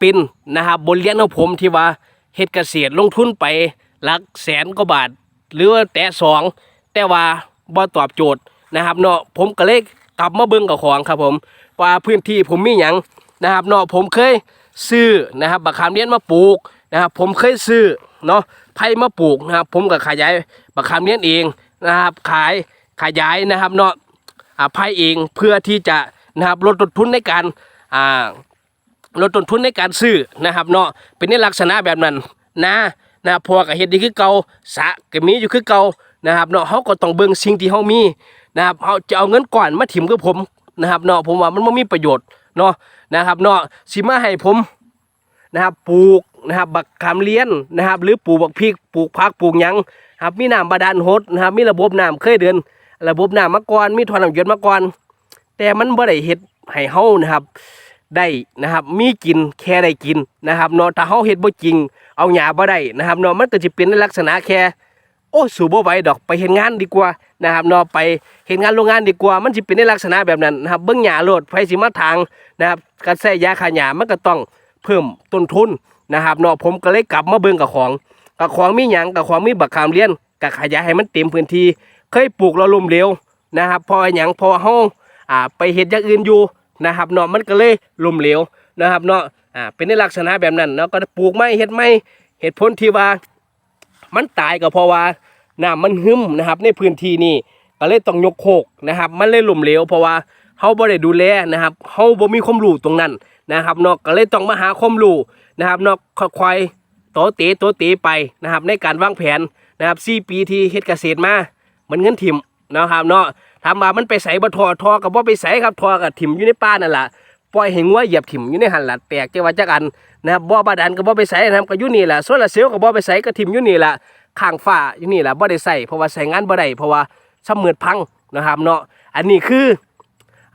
เป็นนะครับบนเลี้ยงของผมที่ว่าเฮ็ดเกษตรลงทุนไปหลักแสนกว่าบาท หรือว่าแต่สองแต่ว่าบ่ตอบโจทย์นะครับเนาะผมก็เลยกลับมาเบิ่งกับของครับผมว่าพื้นที่ผมมีหยังนะครับเนาะผมเคยซื้อนะครับบักขามเลี้ยนมาปลูกนะครับผมเคยซื้อเนาะไผ่มาปลูกนะครับ ผมก็ขยายบักขามเลี้ยนเองนะครับ ขายขยายนะครับเนาะอ่าไพ่เองเพื่อที่จะนะครับลดต้นทุนในการอ่า ลดต้นทุนในการซื้อนะครับเนาะเป็นในลักษณะแบบนั้นนะนะพอกับเฮ็ดดีคือเก่าสะก็มีอยู่คือเก่านะครับเนาะเขาก็ต้องเบิ่งสิ่งที่เขามีนะครับเขาจะเอาเงินก่อนมาถิ่มกับผมนะครับเนาะผมว่ามันไม่มีประโยชน์เนาะนะครับเนาะสิมาให้ผมนะครับปลูกนะครับบักขามเลี้ยนนะครับ หรือปลูกบักพริกปลูกผักปลูกหยังครับมีน้ำบาดาลหดนะครับมีระบบน้ำเคยเดิน ระบบน้ำมาก่อนมีท่อน้ำหยดมาก่อนแต่มันบ่ได้เฮ็ดให้เฮานะครับ ได้นะครับ มีกินแค่ได้กินนะครับเนาะถ้าเฮาเฮ็ดบ่จริง เอาหญ้าบ่ได้นะครับเนาะมันก็จะเป็นในลักษณะแค่โอ้สู่บ่ไหวดอกไปเฮ็ดงานดีกว่านะครับเนาะไปเฮ็ดงานโรงงานดีกว่า มันสิเป็นในลักษณะแบบนั้นนะครับเบิ่งหญ้าโลดไผสิมาทางนะครับการใช้ยาฆ่าหญ้ามันก็ต้องเพิ่มต้นทุนนะครับเนาะผมก็เลยกลับมาเบิ่งกับของกับของมีหยังกับของมีบักขามเลี้ยนก็ขยายให้มันเต็มพื้นที่เคยปลูกเราล้มเหลวนะครับพอหยังพอเฮาอ่าไปเฮ็ดอย่างอื่นอยู่ นะครับเนาะมันก็เลยล้มเหลวนะครับเนาะอ่าเป็นในลักษณะแบบนั้นเนาะก็ปลูกไม้เฮ็ดไม้เหตุผลที่ว่า มันตายก็เพราะว่าน้ำมันหึมนะครับ ในพื้นที่นี่ก็เลยต้องยกโคกนะครับ มันเลยล้มเหลวเพราะว่าเฮาบ่ได้ดูแลนะครับเฮาบ่มีความรู้ตรงนั้นนะครับเนาะก็เลยต้องมาหาความรู้นะครับเนาะค่อยๆโตเตโตเตะไปนะครับ ในการวางแผนนะครับ4ปีที่เฮ็ดเกษตรมามันเงินถิ่มนะครับเนาะ ถามว่ามันไปใส่บ่ทอทอกับบ่ไปใส่ครับทอกับถิ่มอยู่ในป่านั่นแหละปล่อยให้งัวเหยียบถิ่มอยู่ในหันล่ะแตกจังว่าจักอันนะครับบ่บาดาลก็บ่ไปใส่นะครับก็อยู่นี่ล่ะโซลาร์เซลก็บ่ไปใส่ก็ถิ่มอยู่นี่ล่ะข้างฟ้าอยู่นี่ล่ะบ่ได้ใส่เพราะว่าใส่งานบ่ได้เพราะว่าซ้ำมืดพังนะครับเนาะอันนี้คือ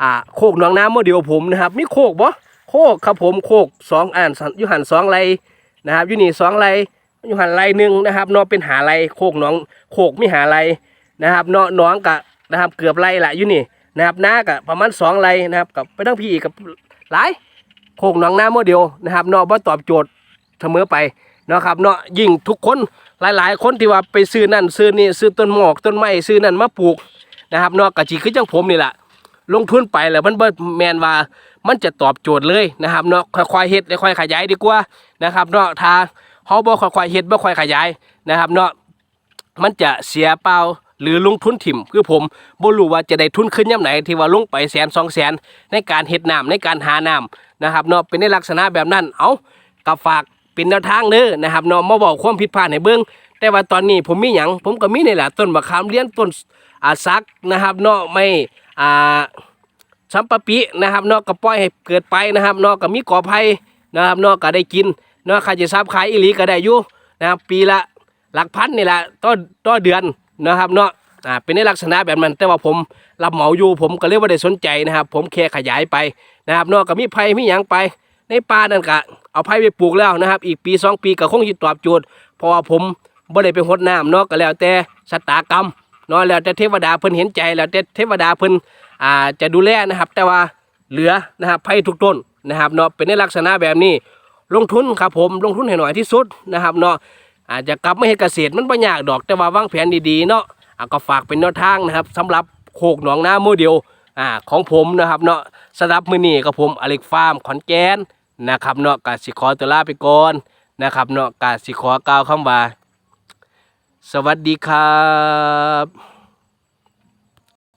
อ่าโคกหนองน้ำโมเดลผมนะครับมีโคกบ่โคกครับผมโคกสองอันอยู่หันสองไรนะครับอยู่นี่สองไรอยู่หันไรหนึ่งนะครับเนาะเป็นหาไรโคกหนองโคกไมีหาไรนะครับเนาะน้องกะ นะครับ เกือบไรละอยู่นี่นะครับน้ากะประมาณสองไรนะครับกับไปทั้งพี่อีกกับหลายโคกหนองน้าโมเดลนะครับเนาะบ่ตอบโจทย์เสมอไปเนาะครับเนาะยิ่งทุกคนหลาย ๆ คนที่ว่าไปซื้อนั่นซื้อนี่ซื้อต้นหมอกต้นไม้ซื้อนั่นมาปลูกนะครับเนาะกะจีคือจังผมนี่แหละลงทุนไปแล้วมันเบ่แมนว่ามันจะตอบโจทย์เลยนะครับเนาะค่อยๆเฮ็ดแล้วค่อยขยายดีกว่านะครับเนาะถ้าเฮาบ่ค่อยๆเฮ็ดบ่ค่อยขยายนะครับเนาะมันจะเสียเปล่า หรือลงทุนถิ่มคือผมบ่รู้ว่าจะได้ทุนขึ้นย่ำไหนที่ว่าลงไปแสนสองแสนในการเฮ็ดน้ำในการหาน้ำนะครับเนาะเป็นในลักษณะแบบนั้นเอากับฝากเป็นแนวทางเด้อนะครับเนาะมาบอกความผิดพลาดให้เบิ่งแต่ว่าตอนนี้ผมมีหยังผมก็มีนี่แหละต้นมะขามเลี้ยนต้นอาซักนะครับเนาะไม่อ่าสัมปะปินะครับเนาะก็ปล่อยให้เกิดไปนะครับเนาะก็มีกอไผ่นะครับเนาะก็ได้กินเนาะใครจะทราบขายอีหลีก็ได้อยู่นะครับปีละหลักพันนี่แหละต่อต่อเดือน นะครับเนาะอ่าเป็นในลักษณะแบบนั้น แต่ว่าผมรับเหมาอยู่ผมก็เลยว่าได้สนใจนะครับ ผมแค่ขยายไปนะครับเนาะก็มีไผ่มีหยังไป ในป่านั่นก็เอาไผ่ไปปลูกแล้วนะครับ อีกปีสองปีก็คงจะตอบโจทย์เพราะว่าผมบ่ได้ไปหดน้ำเนาะก็แล้วแต่ชะตากรรมเนาะแล้วแต่เทวดาเพิ่นเห็นใจแล้วแต่เทวดาเพิ่นอ่าจะดูแลนะครับ แต่ว่าเหลือนะครับไผ่ทุกต้นนะครับเนาะเป็นในลักษณะแบบนี้ลงทุนครับผมลงทุนให้หน่อยที่สุดนะครับเนาะ อาจจะกลับไม่เห็นเกษตรมันบ่ยากดอกแต่ว่าวางแผนดีๆเนาะอาก็ฝากเป็นแนวทางนะครับสำหรับโคกหนองนาโมเดลอ่าของผมนะครับเนาะสำหรับมือนี้กับผมอเล็กฟาร์มขอนแก่นนะครับเนาะกาสิขอตัวลาไปก่อนนะครับเนาะกาสิขอกล่าวคำว่า สวัสดีครับ